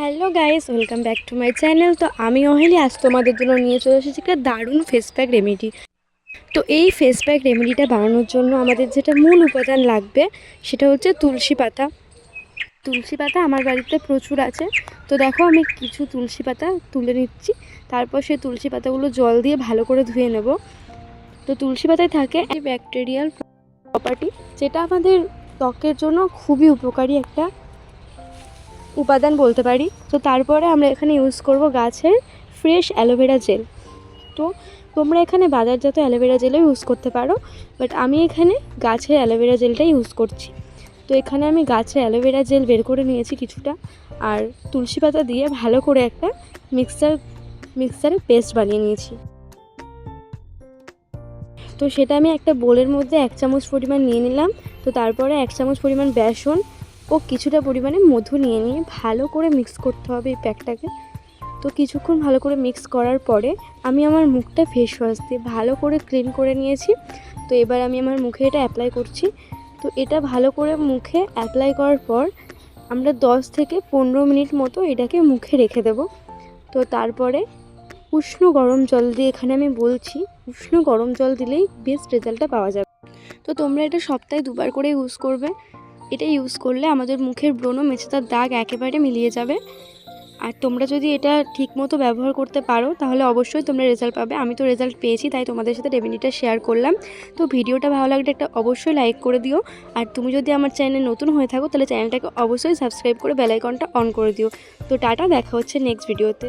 Hello guys, welcome back to my channel. তো আমি অহেলি, আজ তোমাদের জন্য নিয়ে চলে এসেছি একটা দারুণ ফেস প্যাক রেমেডি তো এই ফেস প্যাক রেমেডিটা বানানোর জন্য আমাদের যেটা মূল উপাদান লাগবে, সেটা হচ্ছে তুলসী পাতা। তুলসী পাতা আমার বাড়িতে প্রচুর আছে। তো দেখো আমি কিছু তুলসী পাতা তুলে নিচ্ছি। তারপর সেই তুলসী পাতাগুলো জল দিয়ে ভালো করে ধুয়ে নেব। তো তুলসী পাতায় থাকে ব্যাকটেরিয়াল প্রপার্টি যেটা আমাদের ত্বকের জন্য খুবই উপকারী একটা উপাদান বলতে পারি। তো তারপরে আমরা এখানে ইউজ করব গাছের ফ্রেশ অ্যালোভেরা জেল তো তোমরা এখানে বাজারজাত অ্যালোভেরা জেলও ইউজ করতে পারো বাট আমি এখানে গাছের অ্যালোভেরা জেলটাই ইউজ করছি। তো এখানে আমি গাছের অ্যালোভেরা জেল বের করে নিয়েছি কিছুটা, আর তুলসী পাতা দিয়ে ভালো করে একটা মিক্সার মিক্সারে পেস্ট বানিয়ে নিয়েছি। তো সেটা আমি একটা বোলের মধ্যে এক চামচ পরিমাণ নিয়ে নিলাম। তো তারপরে এক চামচ পরিমাণ বেসন ও কিছুটা পরিমাণে মধু নিয়ে নিয়ে ভালো করে মিক্স করতে হবে এই প্যাকটাকে তো কিছুক্ষণ ভালো করে মিক্স করার পরে আমি আমার মুখটা ফেস ওয়াশ দিয়ে ভালো করে ক্লিন করে নিয়েছি। তো এবার আমি আমার মুখে এটা অ্যাপ্লাই করছি। তো এটা ভালো করে মুখে অ্যাপ্লাই করার পর আমরা 10 থেকে পনেরো মিনিট মতো এটাকে মুখে রেখে দেব। তো তারপরে উষ্ণ গরম জল দিয়ে এখানে আমি বলছি, উষ্ণ গরম জল দিলেই বেস্ট রেজাল্টটা পাওয়া যাবে। তো তোমরা এটা সপ্তাহে দুবার করে ইউজ করবে। এটা ইউজ করলে আমাদের মুখের ব্রণ মেছেতার দাগ একেবারে মিলিয়ে যাবে। আর তোমরা যদি এটা ঠিকমতো ব্যবহার করতে পারো, তাহলে অবশ্যই তোমরা রেজাল্ট পাবে। আমি তো রেজাল্ট পেয়েছি, তাই তোমাদের সাথে রেমেডিটা শেয়ার করলাম। তো ভিডিওটা ভালো লাগলে একটা অবশ্যই লাইক করে দিও। আর তুমি যদি আমার চ্যানেলে নতুন হয়ে থাকো, তাহলে চ্যানেলটাকে অবশ্যই সাবস্ক্রাইব করে বেলাইকনটা অন করে দিও। তো টাটা, দেখা হচ্ছে নেক্সট ভিডিওতে